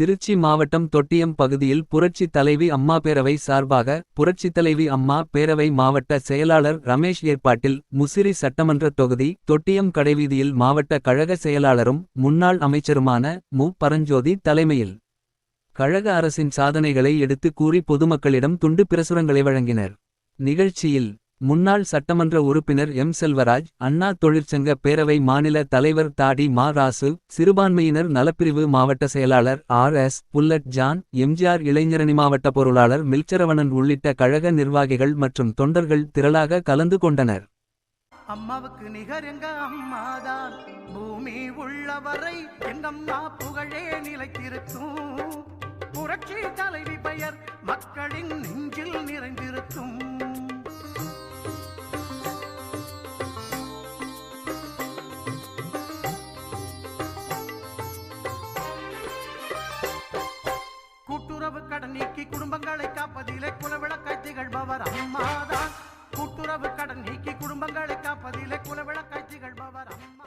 திருச்சி மாவட்டம் தொட்டியம் பகுதியில் புரட்சி தலைவி அம்மா பேரவை சார்பாக புரட்சி தலைவி அம்மா பேரவை மாவட்ட செயலாளர் ரமேஷ் ஏற்பாட்டில் முசிறி சட்டமன்ற தொகுதி தொட்டியம் கடைவீதியில் மாவட்ட கழக செயலாளரும் முன்னாள் அமைச்சருமான மு. பரஞ்சோதி தலைமையில். கழக அரசின் சாதனைகளை எடுத்து கூறி பொதுமக்களிடம் துண்டு பிரசுரங்களை வழங்கினர். நிகழ்ச்சியில் முன்னாள் சட்டமன்ற உறுப்பினர் எம். செல்வராஜ் அண்ணா தொழிற்சங்க பேரவை மாநில தலைவர் தாடி மா. ராசு சிறுபான்மையினர் நலப்பிரிவு மாவட்ட செயலாளர் R. S. Bullet John MGR இளைஞரணி மாவட்ட பொருளாளர் மில்ச்சரவணன் உள்ளிட்ட கழக நிர்வாகிகள் மற்றும் தொண்டர்கள் திரளாக கலந்து கொண்டனர். அம்மாவுக்கு நிகர் எங்க அம்மாதான்? பூமி உள்ளவரை எங்கம்மா புகழே நிலைத்திருக்கும் புரட்சி தலைவி பெயர் மக்களின் நெஞ்சில் நிறைந்திருக்கும். கூட்டுறவு கடன் நீக்கி குடும்பங்களை காப்பதிலே குலவிளக்காய் திகழ்பவர் அம்மாதான் கூட்டுறவு கடன் நீக்கி குடும்பங்களை காப்பதிலே குலவிளக்காய் திகழ்பவர் அம்மா